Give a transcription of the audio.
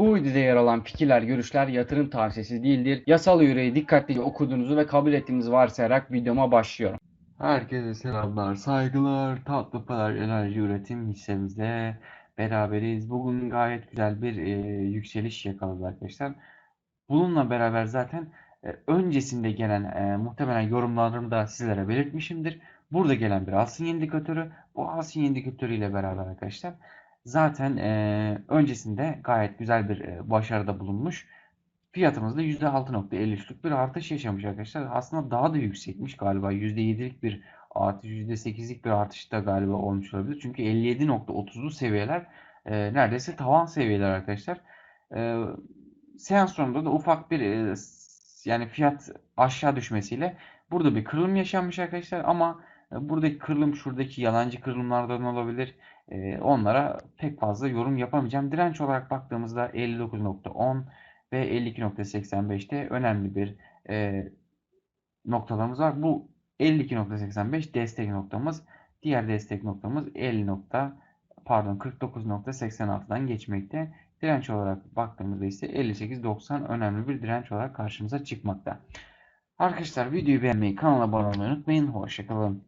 Bu videoda yer alan fikirler, görüşler yatırım tavsiyesi değildir. Yasal yüreği dikkatlice okuduğunuzu ve kabul ettiğinizi varsayarak videoma başlıyorum. Herkese selamlar, saygılar. Tatlı Pınar Enerji Üretim hissemizde beraberiz. Bugün gayet güzel bir e, yükseliş yakaladı arkadaşlar. Bununla beraber zaten e, öncesinde gelen e, muhtemelen yorumlarımı da sizlere belirtmişimdir. Burada gelen bir alsın indikatörü. Bu alsın indikatörü ile beraber arkadaşlar zaten e, öncesinde gayet güzel bir e, başarıda bulunmuş. Fiyatımızda %6.53'lük bir artış yaşamış arkadaşlar. Aslında daha da yüksekmiş galiba. %7'lik bir artış, %8'lik bir artış da galiba olmuş olabilir. Çünkü 57.30'lu seviyeler e, neredeyse tavan seviyeler arkadaşlar. E, seans sonunda da ufak bir e, yani fiyat aşağı düşmesiyle burada bir kırılım yaşanmış arkadaşlar. Ama buradaki kırılım şuradaki yalancı kırılımlardan olabilir. E, onlara pek fazla yorum yapamayacağım. Direnç olarak baktığımızda 59.10 ve 52.85'te önemli bir e, noktalarımız var. Bu 52.85 destek noktamız. Diğer destek noktamız 50 nokta pardon 49.86'dan geçmekte. Direnç olarak baktığımızda ise 58.90 önemli bir direnç olarak karşımıza çıkmakta. Arkadaşlar videoyu beğenmeyi, kanala abone olmayı unutmayın. Hoşçakalın.